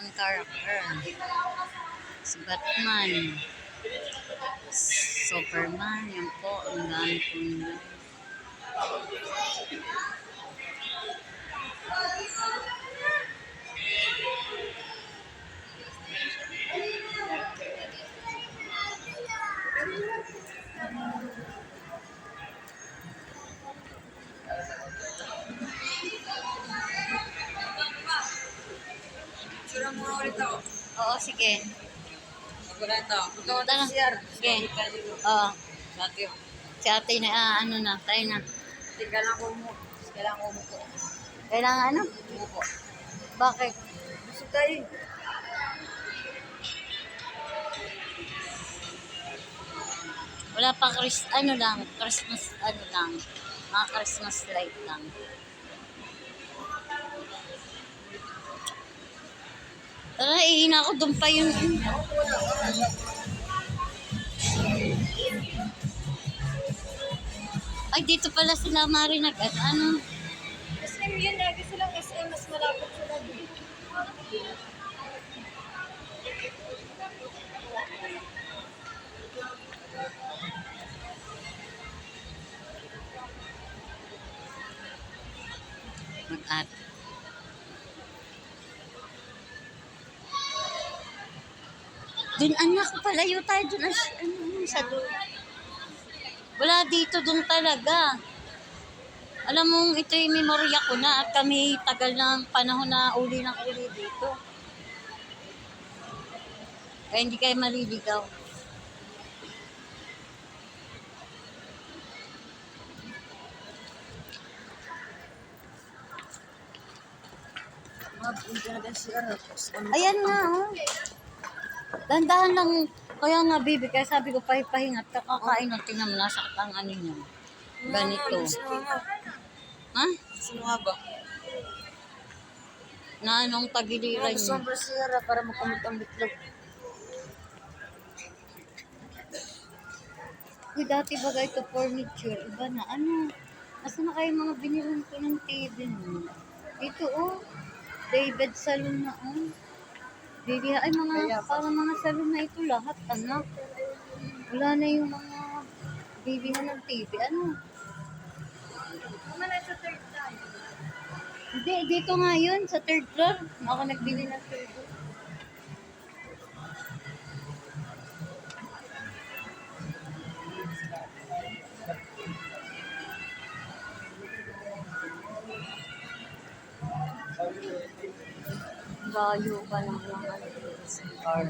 cartoon character. Si Batman. Superman, yan po. Ang dami po nila. Sura mo ulit ako. Oo, sige. Wala ito. Punta na. Sige. Oo. Dati yun. Si ate na, ah, ano na, tayo na. Hindi, kailangan ko mo. Kailangan ko ko. Kailangan ano? Umupo. Bakit? Gusto tayo. Wala pa Chris, ano lang, Christmas, ano lang, mga Christmas light lang. Tara, iina ako, doon pa yun. Ay, dito pala sila marinag at ano. SM yun. Lagi silang SM. Mas malapit sila dito. Mag-at. Dun anak, palayo tayo dun. As, ano, ano, sa dun. Wala dito dun talaga. Alam mo, ito yung memorya ko na at kami tagal ng panahon na uli ng uli dito. Kaya hindi kayo maliligaw. Na ano. Ayan nga, oh. Dandahan lang. Kaya nga, baby, kaya sabi ko, pahipahingat ka kakain ng tingnan mo, nasa ang ano niya. Ganito. Ha? Sino nga ba? Na anong tagiliran Gusto niya. ang CR para makamit ang bitlog. Uy, dati baga ito furniture. Iba na, ano? Asa na kayo mga binilan ko ng TV mo? Ito, oh. David Salon na, oh. Baby, ay mga, parang mga salon na ito lahat, anak. Wala na yung mga bilihan ng TV. Ano? Tama na sa third time. Hindi, dito nga yun, sa third floor. Ako nagbili ng third floor. Layo pa ano sa car.